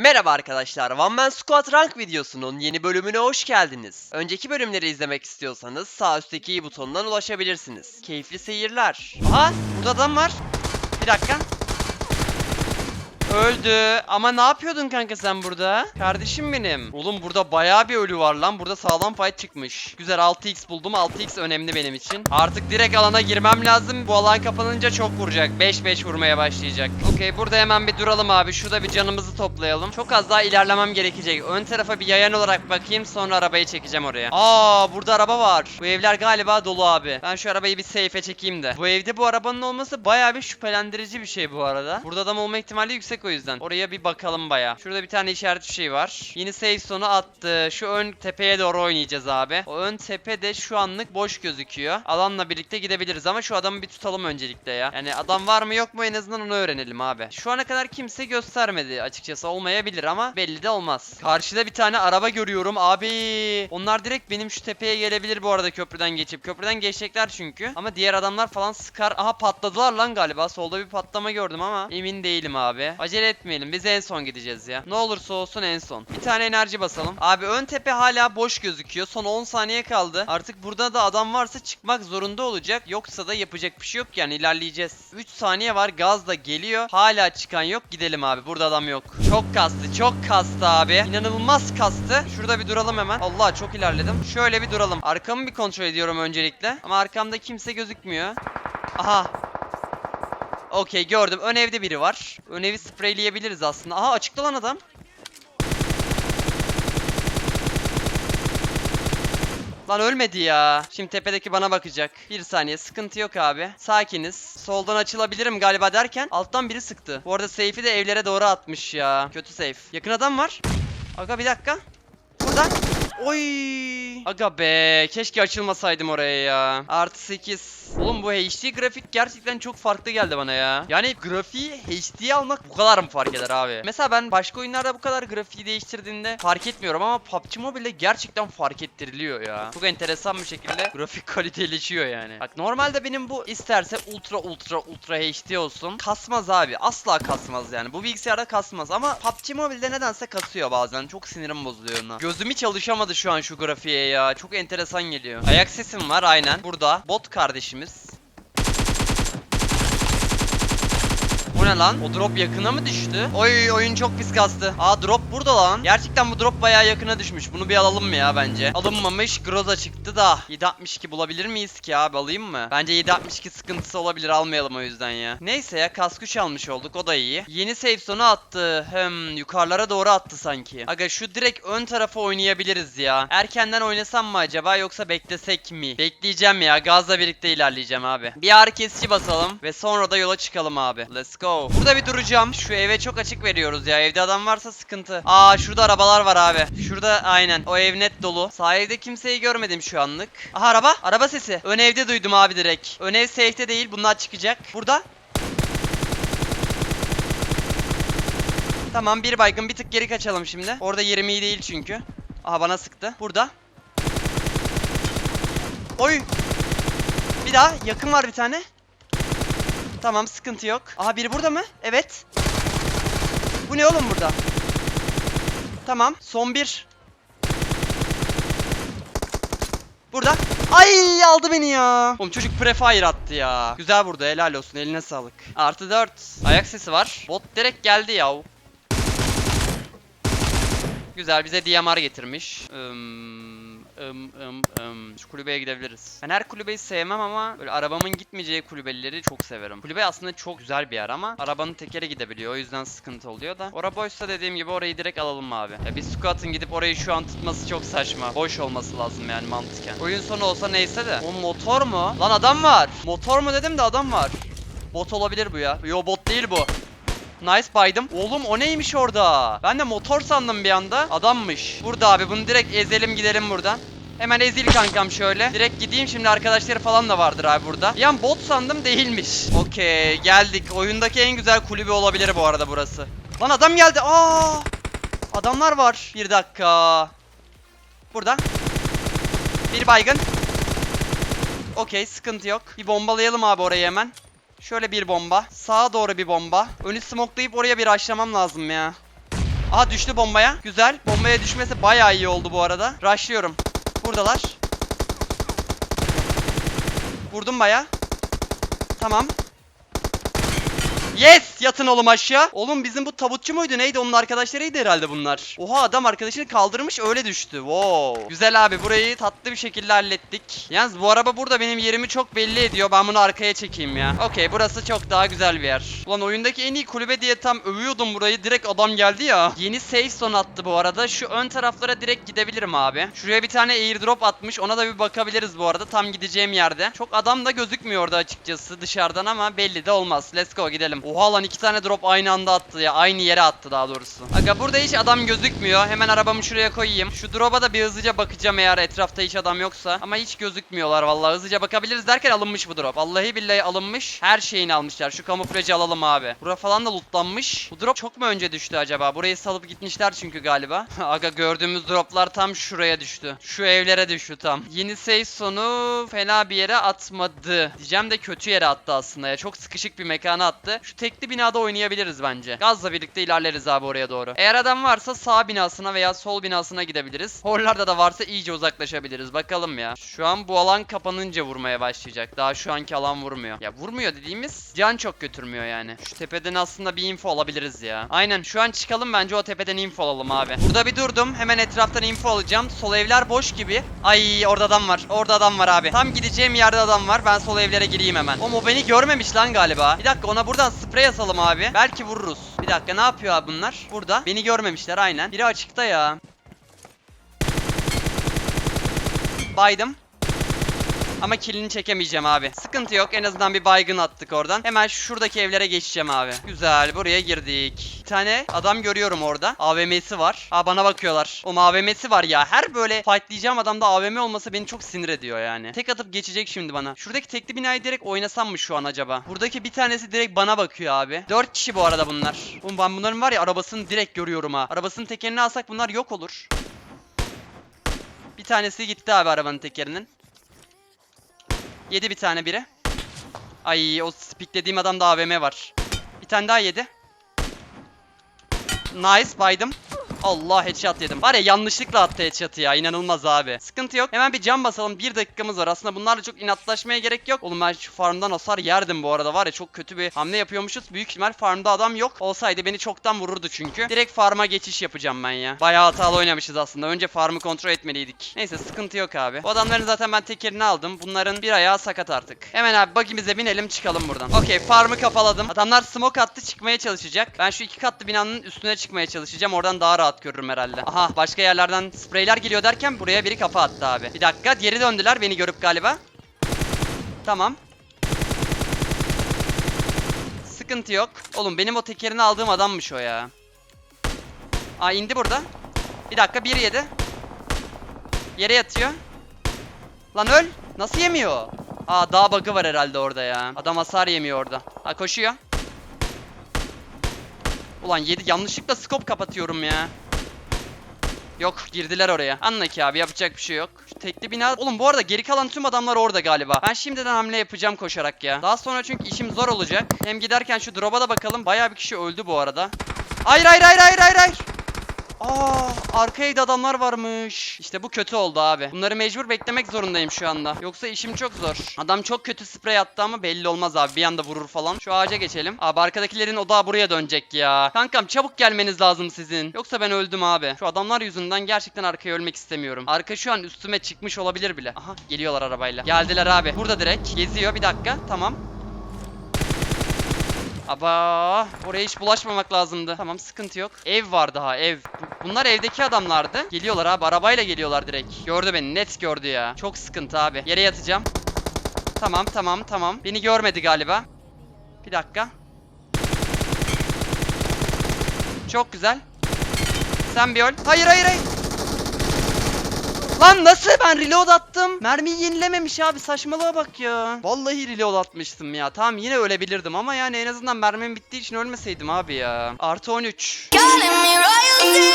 Merhaba arkadaşlar, One Man Squad Rank videosunun yeni bölümüne hoş geldiniz. Önceki bölümleri izlemek istiyorsanız sağ üstteki i butonundan ulaşabilirsiniz. Keyifli seyirler. Aha, burada adam var. Bir dakika. Öldü. Ama ne yapıyordun kanka sen burada? Kardeşim benim. Oğlum burada bayağı bir ölü var lan. Burada sağlam fight çıkmış. Güzel 6x buldum. 6x önemli benim için. Artık direkt alana girmem lazım. Bu alan kapanınca çok vuracak. 5-5 vurmaya başlayacak. Okey burada hemen bir duralım abi. Şurada bir canımızı toplayalım. Çok az daha ilerlemem gerekecek. Ön tarafa bir yayan olarak bakayım. Sonra arabayı çekeceğim oraya. Aa burada araba var. Bu evler galiba dolu abi. Ben şu arabayı bir safe'e çekeyim de. Bu evde bu arabanın olması bayağı bir şüphelendirici bir şey bu arada. Burada adam olma ihtimali yüksek o yüzden. Oraya bir bakalım baya. Şurada bir tane işaret bir şey var. Yeni safe sonu attı. Şu ön tepeye doğru oynayacağız abi. O ön tepe de şu anlık boş gözüküyor. Alanla birlikte gidebiliriz ama şu adamı bir tutalım öncelikle ya. Yani adam var mı yok mu en azından onu öğrenelim abi. Şu ana kadar kimse göstermedi açıkçası olmayabilir ama belli de olmaz. Karşıda bir tane araba görüyorum abi. Onlar direkt benim şu tepeye gelebilir bu arada köprüden geçip. Köprüden geçecekler çünkü. Ama diğer adamlar falan sıkar. Aha patladılar lan galiba. Solda bir patlama gördüm ama emin değilim abi. Acele etmeyelim. Biz en son gideceğiz ya. Ne olursa olsun en son. Bir tane enerji basalım. Abi ön tepe hala boş gözüküyor. Son 10 saniye kaldı. Artık burada da adam varsa çıkmak zorunda olacak. Yoksa da yapacak bir şey yok yani ilerleyeceğiz. 3 saniye var. Gaz da geliyor. Hala çıkan yok. Gidelim abi. Burada adam yok. Çok kastı. Çok kastı abi. İnanılmaz kastı. Şurada bir duralım hemen. Allah çok ilerledim. Şöyle bir duralım. Arkamı bir kontrol ediyorum öncelikle. Ama arkamda kimse gözükmüyor. Aha Okey gördüm. Ön evde biri var. Ön evi spreyleyebiliriz aslında. Aha açıkta lan adam. Lan ölmedi ya. Şimdi tepedeki bana bakacak. Bir saniye sıkıntı yok abi. Sakiniz. Soldan açılabilirim galiba derken alttan biri sıktı. Bu arada safe'i de evlere doğru atmış ya. Kötü safe. Yakın adam var. Aga bir dakika. Burada. Oy. Aga be. Keşke açılmasaydım oraya ya. Artı 8. Oğlum bu HD grafik gerçekten çok farklı geldi bana ya. Yani grafiği HD'ye almak bu kadar mı fark eder abi? Mesela ben başka oyunlarda bu kadar grafiği değiştirdiğinde fark etmiyorum ama PUBG Mobile'de gerçekten fark ettiriliyor ya. Çok enteresan bir şekilde grafik kaliteleşiyor yani. Bak normalde benim bu isterse ultra ultra ultra HD olsun. Kasmaz abi. Asla kasmaz yani. Bu bilgisayarda kasmaz ama PUBG Mobile'de nedense kasıyor bazen. Çok sinirim bozuluyor ona. Gözüm hiç alışamadı şu an şu grafiğe ya. Çok enteresan geliyor. Ayak sesim var aynen. Burada bot kardeşimiz. Ne lan? O drop yakına mı düştü? Oy oyun çok pis kastı. Aa drop burada lan. Gerçekten bu drop bayağı yakına düşmüş. Bunu bir alalım mı ya bence? Alınmamış. Groza çıktı da. 762 bulabilir miyiz ki abi? Alayım mı? Bence 762 sıkıntısı olabilir. Almayalım o yüzden ya. Neyse ya kask almış olduk. O da iyi. Yeni save sonu attı. Hem yukarılara doğru attı sanki. Aga şu direkt ön tarafa oynayabiliriz ya. Erkenden oynasam mı acaba yoksa beklesek mi? Bekleyeceğim ya. Gazla birlikte ilerleyeceğim abi. Bir ağrı kesici basalım ve sonra da yola çıkalım abi. Let's go. Burada bir duracağım. Şu eve çok açık veriyoruz ya. Evde adam varsa sıkıntı. Aa şurada arabalar var abi. Şurada aynen. O ev net dolu. Sağ evde kimseyi görmedim şu anlık. Aha araba. Araba sesi. Ön evde duydum abi direkt. Ön ev safe'te değil. Bunlar çıkacak. Burada. Tamam bir baygın bir tık geri kaçalım şimdi. Orada yerim iyi değil çünkü. Aha bana sıktı. Burada. Oy. Bir daha yakın var bir tane. Tamam sıkıntı yok. Aha biri burada mı? Evet. Bu ne oğlum burada? Tamam. Son bir. Burada. Ay aldı beni ya. Oğlum çocuk prefire attı ya. Güzel vurdu helal olsun eline sağlık. Artı 4. Ayak sesi var. Bot direkt geldi ya. Güzel bize DMR getirmiş. Im, ım, ım, ım. Şu kulübeye gidebiliriz. Ben her kulübeyi sevmem ama böyle arabamın gitmeyeceği kulübeleri çok severim. Kulübe aslında çok güzel bir yer ama arabanın tekeri gidebiliyor. O yüzden sıkıntı oluyor da. Ora boşsa dediğim gibi orayı direkt alalım abi. Ya bir squat'ın gidip orayı şu an tutması çok saçma. Boş olması lazım yani mantıken. Oyun sonu olsa neyse de. O motor mu? Lan adam var. Motor mu dedim de adam var. Bot olabilir bu ya. Yo bot değil bu. Nice baydım. Oğlum o neymiş orada? Ben de motor sandım bir anda. Adammış. Burada abi bunu direkt ezelim gidelim buradan. Hemen ezil kankam şöyle. Direkt gideyim şimdi arkadaşları falan da vardır abi burada. Bir an bot sandım değilmiş. Okey geldik. Oyundaki en güzel kulübe olabilir bu arada burası. Lan adam geldi. Aa! Adamlar var. Bir dakika. Burada. Bir baygın. Okey sıkıntı yok. Bir bombalayalım abi orayı hemen. Şöyle bir bomba. Sağa doğru bir bomba. Önü smoklayıp oraya bir açlamam lazım ya. Aha düştü bombaya. Güzel. Bombaya düşmesi bayağı iyi oldu bu arada. Rushlıyorum. Buradalar. Vurdum baya. Tamam. Yes! Yatın oğlum aşağı. Oğlum bizim bu tabutçu muydu neydi? Onun arkadaşlarıydı herhalde bunlar. Oha adam arkadaşını kaldırmış öyle düştü. Wow. Güzel abi burayı tatlı bir şekilde hallettik. Yalnız bu araba burada benim yerimi çok belli ediyor. Ben bunu arkaya çekeyim ya. Okey burası çok daha güzel bir yer. Ulan oyundaki en iyi kulübe diye tam övüyordum burayı. Direkt adam geldi ya. Yeni safe zone attı bu arada. Şu ön taraflara direkt gidebilirim abi. Şuraya bir tane airdrop atmış. Ona da bir bakabiliriz bu arada. Tam gideceğim yerde. Çok adam da gözükmüyor orada açıkçası dışarıdan ama belli de olmaz. Let's go gidelim. Oha lan iki tane drop aynı anda attı ya. Aynı yere attı daha doğrusu. Aga burada hiç adam gözükmüyor. Hemen arabamı şuraya koyayım. Şu drop'a da bir hızlıca bakacağım eğer etrafta hiç adam yoksa. Ama hiç gözükmüyorlar vallahi. Hızlıca bakabiliriz derken alınmış bu drop. Vallahi billahi alınmış. Her şeyini almışlar. Şu kamuflajı alalım abi. Bura falan da lootlanmış. Bu drop çok mu önce düştü acaba? Burayı salıp gitmişler çünkü galiba. Aga gördüğümüz droplar tam şuraya düştü. Şu evlere düştü tam. Yeni safe sonu fena bir yere atmadı. Diyeceğim de kötü yere attı aslında ya. Çok sıkışık bir mekana attı. Şu tekli binada oynayabiliriz bence. Gazla birlikte ilerleriz abi oraya doğru. Eğer adam varsa sağ binasına veya sol binasına gidebiliriz. Horlarda da varsa iyice uzaklaşabiliriz. Bakalım ya. Şu an bu alan kapanınca vurmaya başlayacak. Daha şu anki alan vurmuyor. Ya vurmuyor dediğimiz can çok götürmüyor yani. Şu tepeden aslında bir info alabiliriz ya. Aynen şu an çıkalım bence o tepeden info alalım abi. Burada bir durdum. Hemen etraftan info alacağım. Sol evler boş gibi. Ay orada adam var. Orada adam var abi. Tam gideceğim yerde adam var. Ben sol evlere gireyim hemen. O o beni görmemiş lan galiba. Bir dakika ona buradan sprey asalım abi. Belki vururuz. Bir dakika ne yapıyor abi bunlar? Burada. Beni görmemişler aynen. Biri açıkta ya. Baydım. Ama kilini çekemeyeceğim abi. Sıkıntı yok. En azından bir baygın attık oradan. Hemen şuradaki evlere geçeceğim abi. Güzel. Buraya girdik. Bir tane adam görüyorum orada. AVM'si var. Aa bana bakıyorlar. O AVM'si var ya. Her böyle fightlayacağım adamda AVM olması beni çok sinir ediyor yani. Tek atıp geçecek şimdi bana. Şuradaki tekli binayı direkt oynasam mı şu an acaba? Buradaki bir tanesi direkt bana bakıyor abi. 4 kişi bu arada bunlar. Oğlum ben bunların var ya arabasını direkt görüyorum ha. Arabasının tekerini alsak bunlar yok olur. Bir tanesi gitti abi arabanın tekerinin. Yedi bir tane biri. Ay o spiklediğim adamda AVM var. Bir tane daha yedi. Nice baydım. Allah headshot yedim. Var ya yanlışlıkla attı headshot'ı ya. inanılmaz abi. Sıkıntı yok. Hemen bir cam basalım. Bir dakikamız var. Aslında bunlarla çok inatlaşmaya gerek yok. Oğlum ben şu farmdan hasar yerdim bu arada. Var ya çok kötü bir hamle yapıyormuşuz. Büyük ihtimal farmda adam yok. Olsaydı beni çoktan vururdu çünkü. Direkt farma geçiş yapacağım ben ya. Bayağı hatalı oynamışız aslında. Önce farmı kontrol etmeliydik. Neyse sıkıntı yok abi. Bu adamların zaten ben tekerini aldım. Bunların bir ayağı sakat artık. Hemen abi bug'imize binelim çıkalım buradan. Okey farmı kafaladım. Adamlar smoke attı çıkmaya çalışacak. Ben şu iki katlı binanın üstüne çıkmaya çalışacağım. Oradan daha rahat görürüm herhalde. Aha başka yerlerden spreyler geliyor derken buraya biri kafa attı abi. Bir dakika geri döndüler beni görüp galiba. Tamam. Sıkıntı yok. Oğlum benim o tekerini aldığım adammış o ya. Aa indi burada. Bir dakika bir yedi. Yere yatıyor. Lan öl. Nasıl yemiyor? Aa dağ bug'ı var herhalde orada ya. Adam hasar yemiyor orada. Ha koşuyor. Ulan yedi yanlışlıkla scope kapatıyorum ya. Yok girdiler oraya. Anla ki abi yapacak bir şey yok. Şu tekli bina... Oğlum bu arada geri kalan tüm adamlar orada galiba. Ben şimdiden hamle yapacağım koşarak ya. Daha sonra çünkü işim zor olacak. Hem giderken şu drop'a da bakalım. Bayağı bir kişi öldü bu arada. Hayır hayır hayır hayır hayır hayır. Aa, arka evde adamlar varmış. İşte bu kötü oldu abi. Bunları mecbur beklemek zorundayım şu anda. Yoksa işim çok zor. Adam çok kötü sprey attı ama belli olmaz abi. Bir anda vurur falan. Şu ağaca geçelim. Abi arkadakilerin odağı buraya dönecek ya. Kankam çabuk gelmeniz lazım sizin. Yoksa ben öldüm abi. Şu adamlar yüzünden gerçekten arkaya ölmek istemiyorum. Arka şu an üstüme çıkmış olabilir bile. Aha geliyorlar arabayla. Geldiler abi. Burada direkt. Geziyor bir dakika. Tamam. Aba oraya hiç bulaşmamak lazımdı. Tamam sıkıntı yok. Ev var daha ev. Bu- Bunlar evdeki adamlardı. Geliyorlar abi arabayla geliyorlar direkt. Gördü beni net gördü ya. Çok sıkıntı abi. Yere yatacağım. Tamam tamam tamam. Beni görmedi galiba. Bir dakika. Çok güzel. Sen bir öl. Hayır hayır hayır. Lan nasıl ben reload attım? Mermiyi yenilememiş abi saçmalığa bak ya. Vallahi reload atmıştım ya. Tamam yine ölebilirdim ama yani en azından mermim bittiği için ölmeseydim abi ya. Artı 13. Calling me royalty.